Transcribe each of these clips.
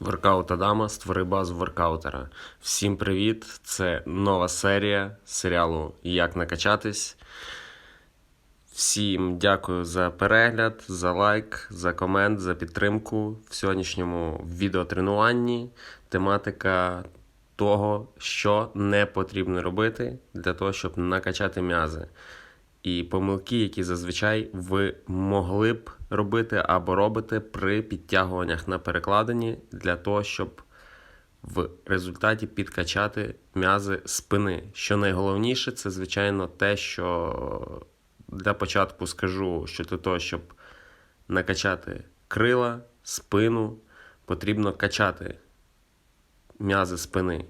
Воркаут Адама створи базу воркаутера. Всім привіт! Це нова серія серіалу Як накачатись. Всім дякую за перегляд, за лайк, за комент, за підтримку в сьогоднішньому відеотренуванні. Тематика того, що не потрібно робити для того, щоб накачати м'язи. І помилки, які зазвичай ви могли б робити або робите при підтягуваннях на перекладині для того, щоб в результаті підкачати м'язи спини. Що найголовніше, це звичайно те, що для початку скажу, що для того, щоб накачати крила, спину, потрібно качати м'язи спини.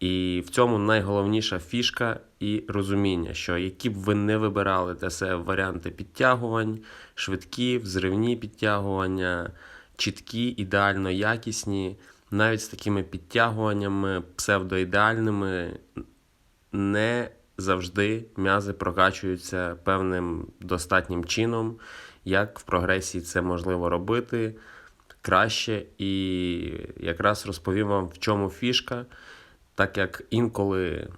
І в цьому найголовніша фішка і розуміння, що які б ви не вибирали для себе варіанти підтягувань, швидкі, взривні підтягування, чіткі, ідеально якісні, навіть з такими підтягуваннями псевдоідеальними, не завжди м'язи прокачуються певним достатнім чином, як в прогресії це можливо робити краще. І якраз розповім вам, в чому фішка так як інколи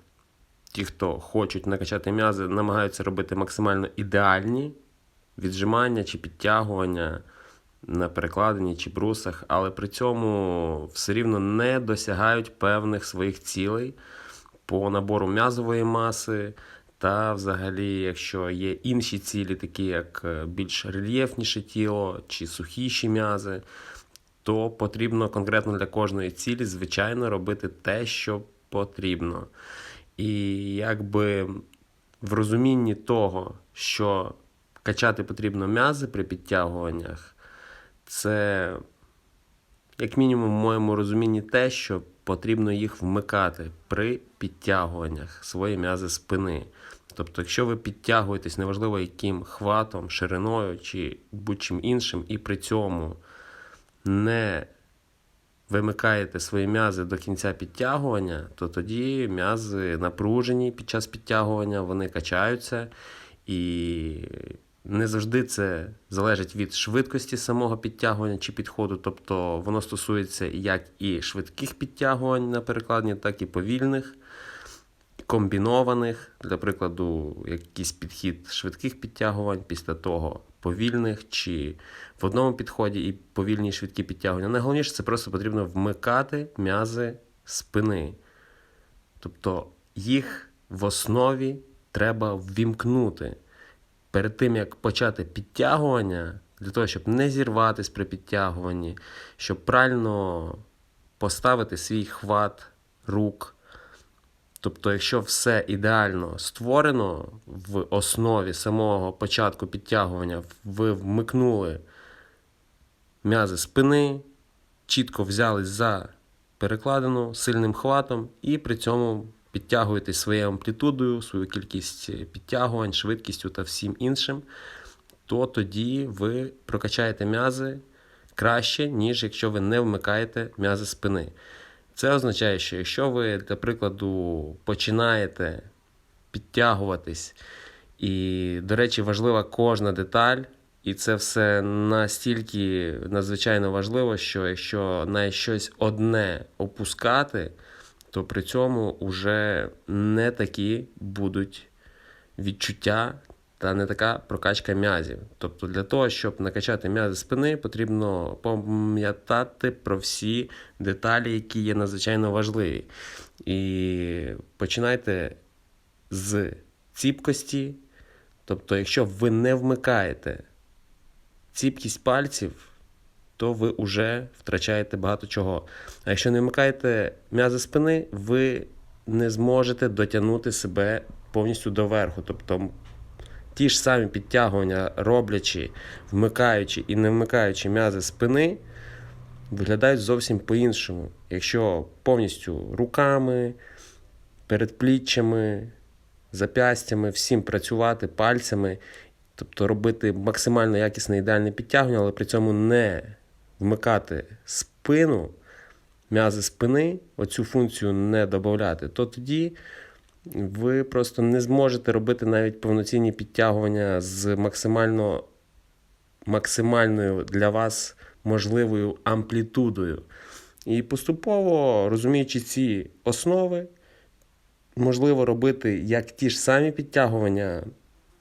ті, хто хочуть накачати м'язи, намагаються робити максимально ідеальні віджимання чи підтягування на перекладині чи брусах, але при цьому все рівно не досягають певних своїх цілей по набору м'язової маси. Та взагалі, якщо є інші цілі, такі як більш рельєфніше тіло чи сухіші м'язи, то потрібно конкретно для кожної цілі, звичайно, робити те, що потрібно. І якби в розумінні того, що качати потрібно м'язи при підтягуваннях, це, як мінімум, в моєму розумінні те, що потрібно їх вмикати при підтягуваннях свої м'язи спини. Тобто, якщо ви підтягуєтесь, неважливо яким хватом, шириною чи будь-чим іншим, і при цьому не вимикаєте свої м'язи до кінця підтягування, то тоді м'язи напружені під час підтягування, вони качаються. І не завжди це залежить від швидкості самого підтягування чи підходу. Тобто воно стосується як і швидких підтягувань на перекладні, так і повільних. Комбінованих, для прикладу, якийсь підхід швидких підтягувань, після того повільних, чи в одному підході і повільні швидкі підтягування. Найголовніше це просто потрібно вмикати м'язи спини. Тобто їх в основі треба ввімкнути. Перед тим, як почати підтягування, для того, щоб не зірватися при підтягуванні, щоб правильно поставити свій хват рук. Тобто, якщо все ідеально створено в основі самого початку підтягування, ви вмикнули м'язи спини, чітко взялись за перекладину сильним хватом і при цьому підтягуєте своєю амплітудою, свою кількість підтягувань, швидкістю та всім іншим, то тоді ви прокачаєте м'язи краще, ніж якщо ви не вмикаєте м'язи спини. Це означає, що якщо ви, для прикладу, починаєте підтягуватись, і, до речі, важлива кожна деталь, і це все настільки надзвичайно важливо, що якщо на щось одне опускати, то при цьому вже не такі будуть відчуття та не така прокачка м'язів. Тобто для того, щоб накачати м'язи спини, потрібно пам'ятати про всі деталі, які є надзвичайно важливі. І починайте з ціпкості. Тобто, якщо ви не вмикаєте ціпкість пальців, то ви вже втрачаєте багато чого. А якщо не вмикаєте м'язи спини, ви не зможете дотягнути себе повністю до верху. Тобто ті ж самі підтягування, роблячи, вмикаючи і не вмикаючи м'язи спини, виглядають зовсім по-іншому. Якщо повністю руками, передпліччями, запястями, всім працювати пальцями, тобто робити максимально якісне ідеальне підтягування, але при цьому не вмикати спину, м'язи спини, оцю функцію не додати, то тоді ви просто не зможете робити навіть повноцінні підтягування з максимально максимальною для вас можливою амплітудою. І поступово, розуміючи ці основи, можливо робити як ті ж самі підтягування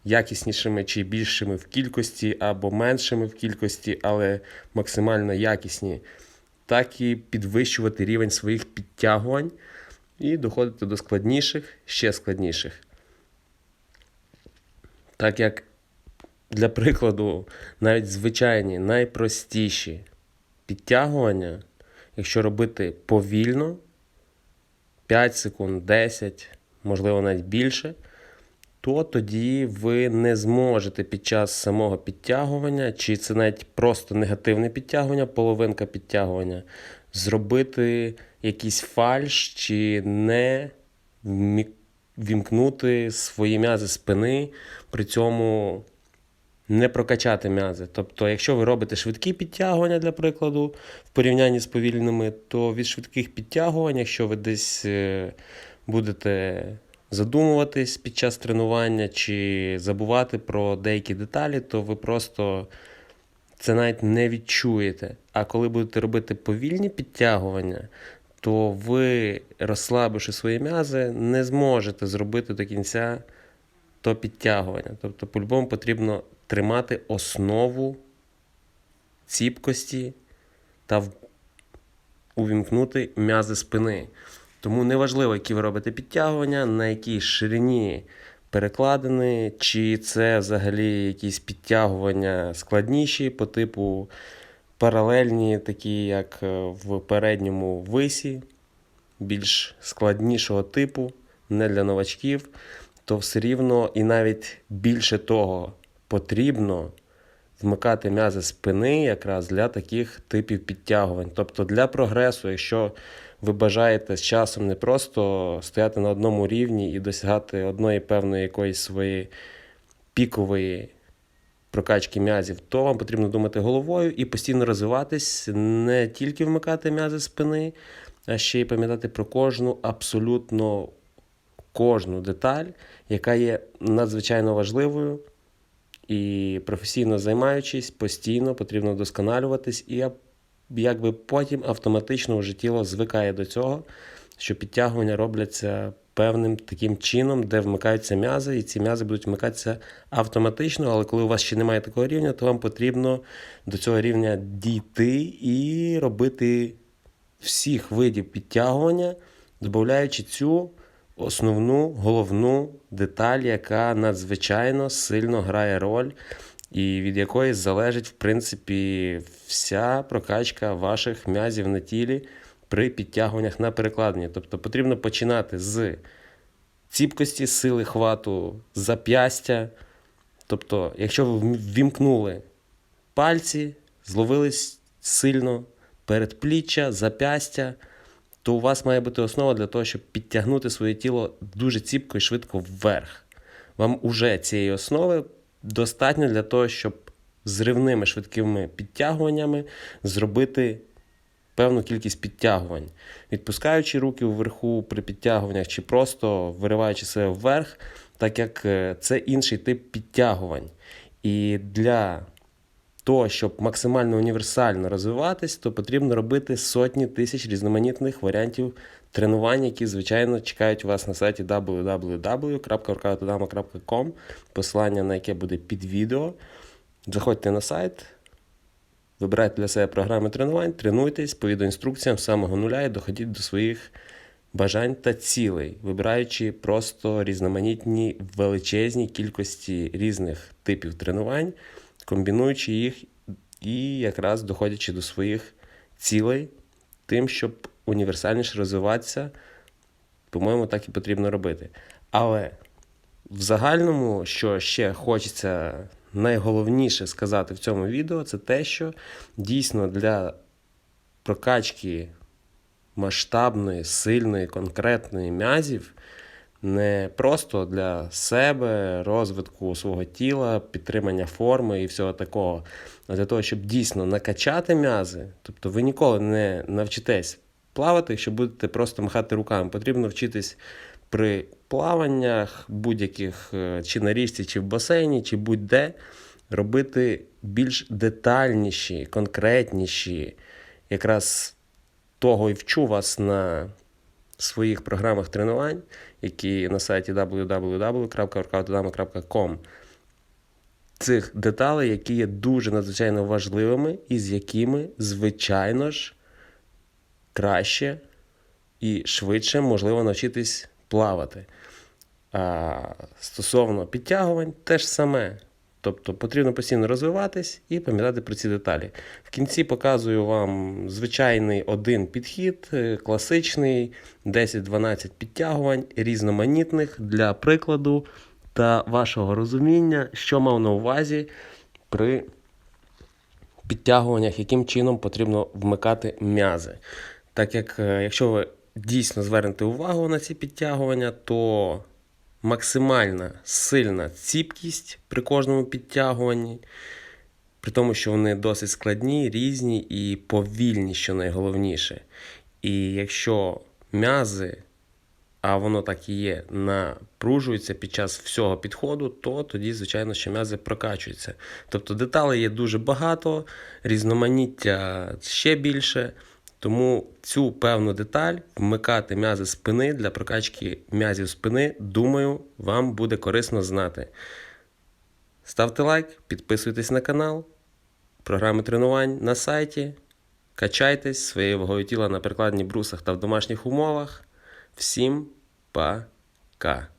якіснішими чи більшими в кількості, або меншими в кількості, але максимально якісні, так і підвищувати рівень своїх підтягувань і доходити до складніших, ще складніших. Так як, для прикладу, навіть звичайні найпростіші підтягування, якщо робити повільно, 5 секунд, 10, можливо, навіть більше, то тоді ви не зможете під час самого підтягування, чи це навіть просто негативне підтягування, половинка підтягування, зробити якийсь фальш чи не вімкнути свої м'язи спини, при цьому не прокачати м'язи. Тобто, якщо ви робите швидкі підтягування, для прикладу, в порівнянні з повільними, то від швидких підтягувань, якщо ви десь е, будете задумуватись під час тренування чи забувати про деякі деталі, то ви просто це навіть не відчуєте. А коли будете робити повільні підтягування, то ви, розслабивши свої м'язи, не зможете зробити до кінця то підтягування. Тобто, по-любому потрібно тримати основу ціпкості та увімкнути м'язи спини. Тому неважливо, які ви робите підтягування, на якій ширині перекладини, чи це взагалі якісь підтягування складніші по типу паралельні, такі як е, в передньому висі, більш складнішого типу, не для новачків, то все рівно і навіть більше того потрібно вмикати м'язи спини якраз для таких типів підтягувань. Тобто для прогресу, якщо ви бажаєте з часом не просто стояти на одному рівні і досягати одної певної якоїсь своєї пікової прокачки м'язів, то вам потрібно думати головою і постійно розвиватись, не тільки вмикати м'язи спини, а ще й пам'ятати про кожну абсолютно кожну деталь, яка є надзвичайно важливою. І професійно займаючись, постійно потрібно вдосконалюватись, і якби потім автоматично вже тіло звикає до цього, що підтягування робляться певним таким чином, де вмикаються м'язи, і ці м'язи будуть вмикатися автоматично, але коли у вас ще немає такого рівня, то вам потрібно до цього рівня дійти і робити всіх видів підтягування, додаючи цю основну головну деталь, яка надзвичайно сильно грає роль, і від якої залежить, в принципі, вся прокачка ваших м'язів на тілі при підтягуваннях на перекладині. Тобто потрібно починати з ціпкості, сили хвату, зап'ястя. Тобто, якщо ви ввімкнули пальці, зловились сильно передпліччя, зап'ястя, то у вас має бути основа для того, щоб підтягнути своє тіло дуже ціпко і швидко вверх. Вам уже цієї основи достатньо для того, щоб зривними швидкими підтягуваннями зробити певну кількість підтягувань, відпускаючи руки вверху при підтягуваннях чи просто вириваючи себе вверх, так як е, це інший тип підтягувань. І для того, щоб максимально універсально розвиватись, то потрібно робити сотні тисяч різноманітних варіантів тренувань, які, звичайно, чекають вас на сайті www.workoutodama.com, посилання на яке буде під відео. Заходьте на сайт, вибирайте для себе програми тренувань, тренуйтесь по відеоінструкціям з самого нуля і доходіть до своїх бажань та цілей, вибираючи просто різноманітні величезні кількості різних типів тренувань, комбінуючи їх і якраз доходячи до своїх цілей, тим, щоб універсальніше розвиватися, по-моєму, так і потрібно робити. Але в загальному, що ще хочеться найголовніше сказати в цьому відео, це те, що дійсно для прокачки масштабної, сильної, конкретної м'язів не просто для себе, розвитку свого тіла, підтримання форми і всього такого, а для того, щоб дійсно накачати м'язи, тобто ви ніколи не навчитесь плавати, якщо будете просто махати руками. Потрібно вчитись при плаваннях будь-яких е, чи на річці, чи в басейні, чи будь-де робити більш детальніші, конкретніші, якраз того і вчу вас на своїх програмах тренувань, які на сайті www.workoutdama.com. Цих деталей, які є дуже надзвичайно важливими, і з якими, звичайно ж, краще і швидше можливо навчитись плавати. А стосовно підтягувань, теж саме. Тобто потрібно постійно розвиватись і пам'ятати про ці деталі. В кінці показую вам звичайний один підхід, е, класичний, 10-12 підтягувань, різноманітних для прикладу та вашого розуміння, що мав на увазі при підтягуваннях, яким чином потрібно вмикати м'язи. Так як, е, якщо ви дійсно звернете увагу на ці підтягування, то максимальна сильна ціпкість при кожному підтягуванні, при тому, що вони досить складні, різні і повільні, що найголовніше. І якщо м'язи, а воно так і є, напружуються під час всього підходу, то тоді, звичайно, що м'язи прокачуються. Тобто деталей є дуже багато, різноманіття ще більше. Тому цю певну деталь вмикати м'язи спини для прокачки м'язів спини, думаю, вам буде корисно знати. Ставте лайк, підписуйтесь на канал, програми тренувань на сайті. Качайтесь своєю вагою тіла на перекладні брусах та в домашніх умовах. Всім пока!